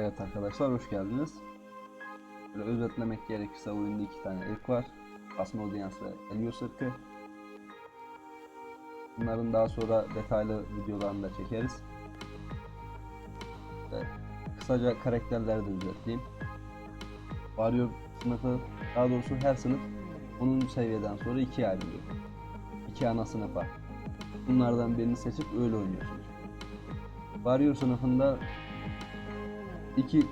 Evet arkadaşlar hoş geldiniz. Böyle özetlemek gerekirse oyunda iki tane ırk var. Asmodeans ve ırkı. Bunların daha sonra detaylı videolarını da çekeriz. Ve kısaca karakterleri de özetleyeyim. Warrior sınıfı, daha doğrusu her sınıf 10. seviyeden sonra ikiye ayrılıyor. İki ana sınıfa. Bunlardan birini seçip öyle oynuyorsunuz. Warrior sınıfında iki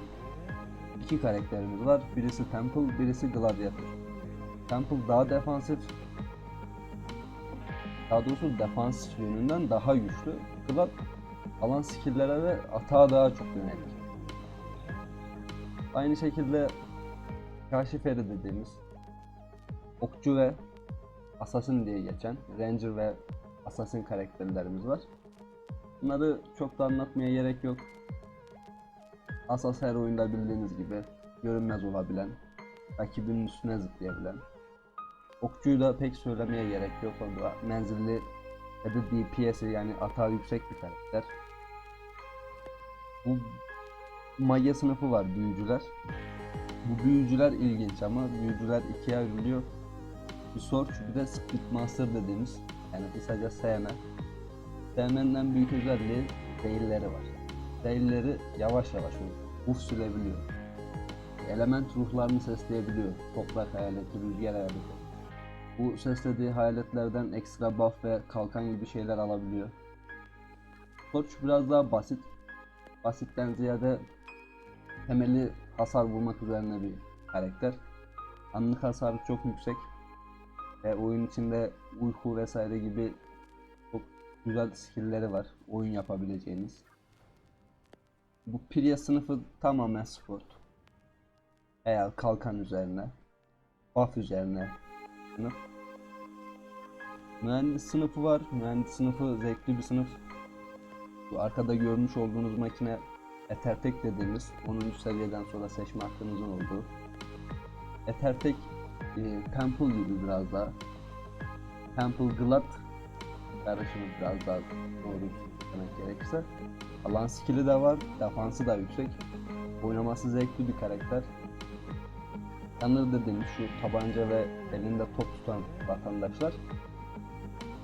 iki karakterimiz var. Birisi Temple, birisi Gladiator. Temple daha defansif. Daha doğrusu defansif yönünden daha güçlü. Glad alan skill'lere ve atağa daha çok yönelik. Aynı şekilde Kaşiferi dediğimiz okçu ve assassin diye geçen ranger ve assassin karakterlerimiz var. Bunları çok da anlatmaya gerek yok. Asas her oyunda bildiğiniz gibi görünmez olabilen, rakibinin üstüne zıplayabilen. Okçuyu da pek söylemeye gerek yok. O da menzilli ya da DPS'i yani atağı yüksek bir karakter. Bu mage sınıfı var büyücüler. Bu büyücüler ilginç ama büyücüler ikiye ayrılıyor. Bir Sorç bir de Split Master dediğimiz yani kısaca SM. SM'nin en büyük özelliği değilleri var. Değilleri yavaş yavaş uf sürebiliyor. Element ruhlarını sesleyebiliyor. Toprak hayaleti, rüzgar hayaleti. Bu seslediği hayaletlerden ekstra buff ve kalkan gibi şeyler alabiliyor. Torch biraz daha basit. Basitten ziyade temeli hasar vurmak üzerine bir karakter. Anlık hasarı çok yüksek. Ve oyun içinde uyku vesaire gibi çok güzel skill'leri var. Oyun yapabileceğiniz. Bu Priya sınıfı tamamen sport. Eğer kalkan üzerine, buff üzerine sınıf. Mühendis sınıfı var. Mühendis sınıfı zevkli bir sınıf. Bu arkada görmüş olduğunuz makine Ethertek dediğimiz 10. seviyeden sonra seçme hakkınızın olduğu. Ethertek e, Temple gibi biraz daha. Temple Glad karışımı biraz daha doğru demek gerekirse. Alan skill'i de var, defansı da yüksek. Oynaması zevkli bir karakter. Yanır dediğimiz şu tabanca ve elinde top tutan vatandaşlar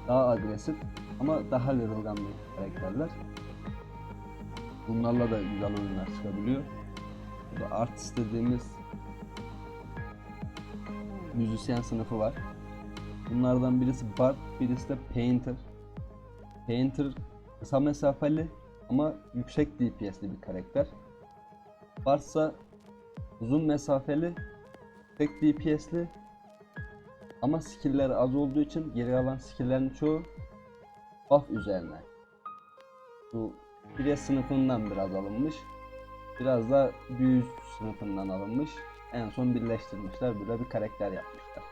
daha agresif ama daha yırılgan bir karakterler. Bunlarla da güzel oyunlar çıkabiliyor. Burada artist dediğimiz müzisyen sınıfı var. Bunlardan birisi Bard, birisi de Painter. Painter kısa mesafeli ama yüksek DPS'li bir karakter. Bardsa uzun mesafeli, yüksek DPS'li ama skill'leri az olduğu için geri kalan skill'lerin çoğu buff üzerine. Bu Pire sınıfından biraz alınmış. Biraz da büyü sınıfından alınmış. En son birleştirmişler. Burada bir karakter yapmışlar.